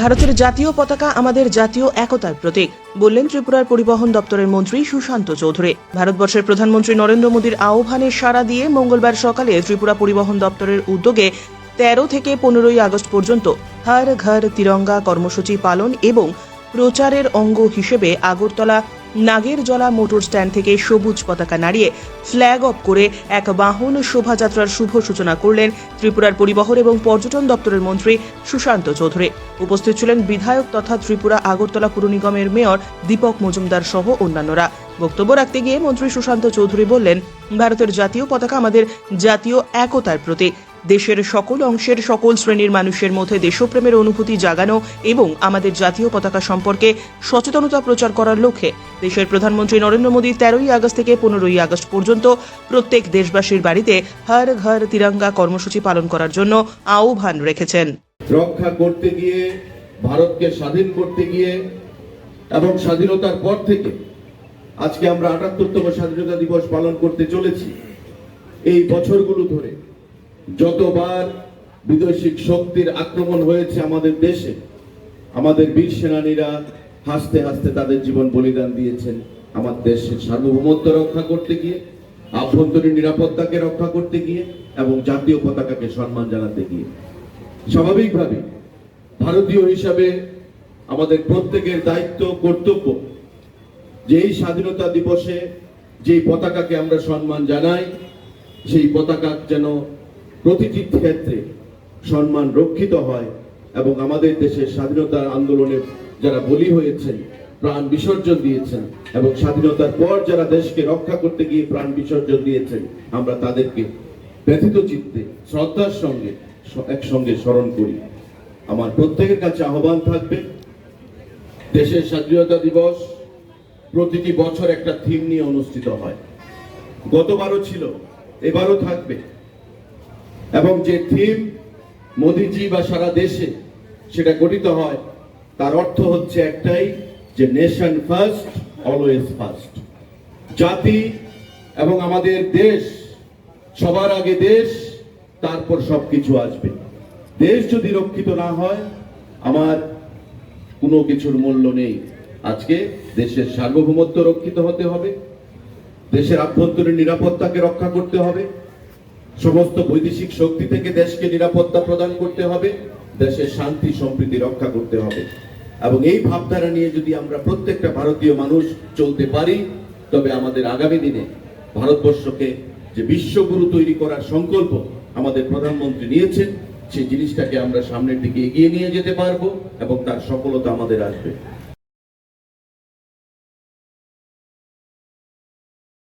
ভারতের জাতীয় পতাকা আমাদের জাতীয় একতার প্রতীক, বললেন ত্রিপুরার পরিবহন দপ্তরের মন্ত্রী সুশান্ত চৌধুরী। ভারতবর্ষের প্রধানমন্ত্রী নরেন্দ্র মোদীর আহ্বানে সাড়া দিয়ে মঙ্গলবার সকালে ত্রিপুরা পরিবহন দপ্তরের উদ্যোগে তেরো থেকে পনেরোই আগস্ট পর্যন্ত হর ঘর তিরঙ্গা কর্মসূচি পালন এবং প্রচারের অঙ্গ হিসেবে আগরতলা নাগেরজলা মোটর স্ট্যান্ড থেকে সবুজ পতাকা নাড়িয়ে ফ্ল্যাগ অফ করে এক বাহন শোভাযাত্রার শুভ সূচনা করলেন ত্রিপুরার পরিবহন এবং পর্যটন দপ্তরের মন্ত্রী সুশান্ত চৌধুরী। উপস্থিত ছিলেন বিধায়ক তথা ত্রিপুরা আগরতলা পুর নিগমের মেয়র দীপক মজুমদার সহ অন্যান্যরা। বক্তব্য রাখতে গিয়ে মন্ত্রী সুশান্ত চৌধুরী বললেন, ভারতের জাতীয় পতাকা আমাদের জাতীয় একতার প্রতীক। দেশের সকল অংশের সকল শ্রেণির মানুষের মধ্যে দেশপ্রেমের অনুভূতি জাগানো এবং আমাদের জাতীয় পতাকা সম্পর্কে সচেতনতা প্রচার করার লক্ষ্যে দেশের প্রধানমন্ত্রী নরেন্দ্র মোদী তেরোই আগস্ট থেকে পনেরোই আগস্ট পর্যন্ত প্রত্যেক দেশবাসীর বাড়িতে হর ঘর তিরঙ্গা কর্মসূচি পালন করার জন্য আহ্বান রেখেছেন। রক্ষা করতে গিয়ে, ভারতকে স্বাধীন করতে গিয়ে এবং স্বাধীনতার পর থেকে আজকে আমরা আটাত্তরতম স্বাধীনতা দিবস পালন করতে চলেছি। এই বছরগুলো ধরে যতবার বিদেশিক শক্তির আক্রমণ হয়েছে আমাদের দেশে, আমাদের বীর সেনানীরা হাসতে হাসতে তাদের জীবন বলিদান দিয়েছেন আমার দেশের সার্বভৌমত্ব রক্ষা করতে গিয়ে, আভ্যন্তরীণ নিরাপত্তাকে রক্ষা করতে গিয়ে এবং জাতীয় পতাকাকে সম্মান জানাতে গিয়ে। স্বাভাবিকভাবে ভারতীয় হিসাবে আমাদের প্রত্যেকের দায়িত্ব, কর্তব্য যে এই স্বাধীনতা দিবসে যেই পতাকাকে আমরা সম্মান জানাই, সেই পতাকা যেন প্রতিটি ক্ষেত্রে সম্মান রক্ষিত হয় এবং আমাদের দেশের স্বাধীনতার আন্দোলনে যারা বলি হয়েছেন, প্রাণ বিসর্জন দিয়েছেন এবং স্বাধীনতার পর যারা দেশকে রক্ষা করতে গিয়ে প্রাণ বিসর্জন দিয়েছেন, আমরা তাদেরকে ব্যথিত চিত্তে, শ্রদ্ধার সঙ্গে একসঙ্গে স্মরণ করি। আমার প্রত্যেকের কাছে আহ্বান থাকবে, দেশের স্বাধীনতা দিবস প্রতিটি বছর একটা থিম নিয়ে অনুষ্ঠিত হয়। গতবারও ছিল, এবারও থাকবে। এবং যে থিম মোদিজি বা সারা দেশে সেটা গঠিত হয়, তার অর্থ হচ্ছে একটাই যে নেশন ফার্স্ট অলওয়েজ ফার্স্ট জাতি এবং আমাদের দেশ, সবার আগে দেশ, তারপর সব কিছু আসবে। দেশ যদি রক্ষিত না হয়, আমার কোনো কিছুর মূল্য নেই। আজকে দেশের সার্বভৌমত্ব রক্ষিত হতে হবে, দেশের আভ্যন্তরীণ নিরাপত্তাকে রক্ষা করতে হবে সমস্ত বৈদেশিক শক্তি থেকে দেশকে নিরাপত্তা প্রদান করতে হবে, দেশের শান্তি সম্প্রীতি রক্ষা করতে হবে। এবং এই ভাবধারা নিয়ে যদি আমরা প্রত্যেকটা ভারতীয় মানুষ চলতে পারি, তবে আমাদের আগামী দিনে ভারতবর্ষকে যে বিশ্বগুরু তৈরি করার সংকল্প আমাদের প্রধানমন্ত্রী নিয়েছেন, সেই জিনিসটাকে আমরা সামনের দিকে এগিয়ে নিয়ে যেতে পারব এবং তার সফলতা আমাদের আসবে।